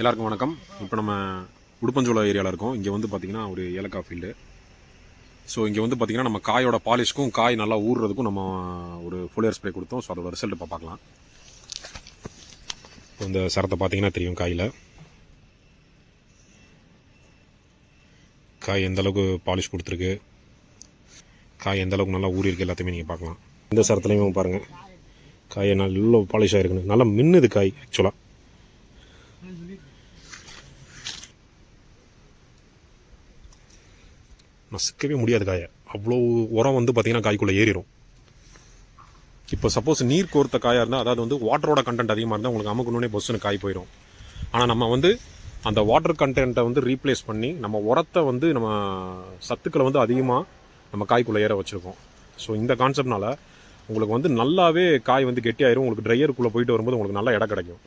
எல்லாருக்கும் வணக்கம். இப்போ நம்ம உடுப்பஞ்சோலை ஏரியாவில் இருக்கோம். இங்கே வந்து பார்த்தீங்கன்னா ஒரு ஏலக்காய் ஃபீல்டு ஸோ இங்கே வந்து பார்த்தீங்கன்னா நம்ம காயோட பாலிஷ்க்கும் காய் நல்லா ஊறுறதுக்கும் நம்ம ஒரு ஃபுலியர் ஸ்ப்ரே கொடுத்தோம். ஸோ அதோட ரிசல்ட் இப்போ பார்க்கலாம் இப்போ இந்த சரத்தை பார்த்தீங்கன்னா தெரியும் காயில். காய் எந்த அளவுக்கு பாலிஷ் கொடுத்துருக்கு? காய் எந்த அளவுக்கு நல்லா ஊறியிருக்கு எல்லாத்தையுமே நீங்கள் பார்க்கலாம் இந்த சரத்துலையும் பாருங்கள் காய் நல்ல பாலிஷ் ஆகிருக்குன்னு நல்லா மின்னுது காய் ஆக்சுவலாக நசுக்கவே முடியாது காயை. அவ்வளோ உரம் வந்து பார்த்தீங்கன்னா காய்க்குள்ளே ஏறிடும் இப்போ சப்போஸ் நீர் கோர்த்த காயாக இருந்தால் அதாவது வந்து வாட்டரோட கண்டென்ட் அதிகமாக இருந்தால் உங்களுக்கு அமுக்கணுன்னே பொசுன்னு காய் போயிடும் ஆனால் நம்ம வந்து அந்த வாட்டர் கண்டென்ட்டை வந்து ரீப்ளேஸ் பண்ணி நம்ம உரத்தை வந்து நம்ம சத்துக்களை வந்து அதிகமாக நம்ம காய்க்குள்ளே ஏற வச்சுருக்கோம். ஸோ இந்த கான்செப்ட்னால உங்களுக்கு வந்து நல்லாவே காய் வந்து கெட்டியாயிரும். உங்களுக்கு ட்ரையருக்குள்ளே போயிட்டு வரும்போது உங்களுக்கு நல்ல இடம் கிடைக்கும்.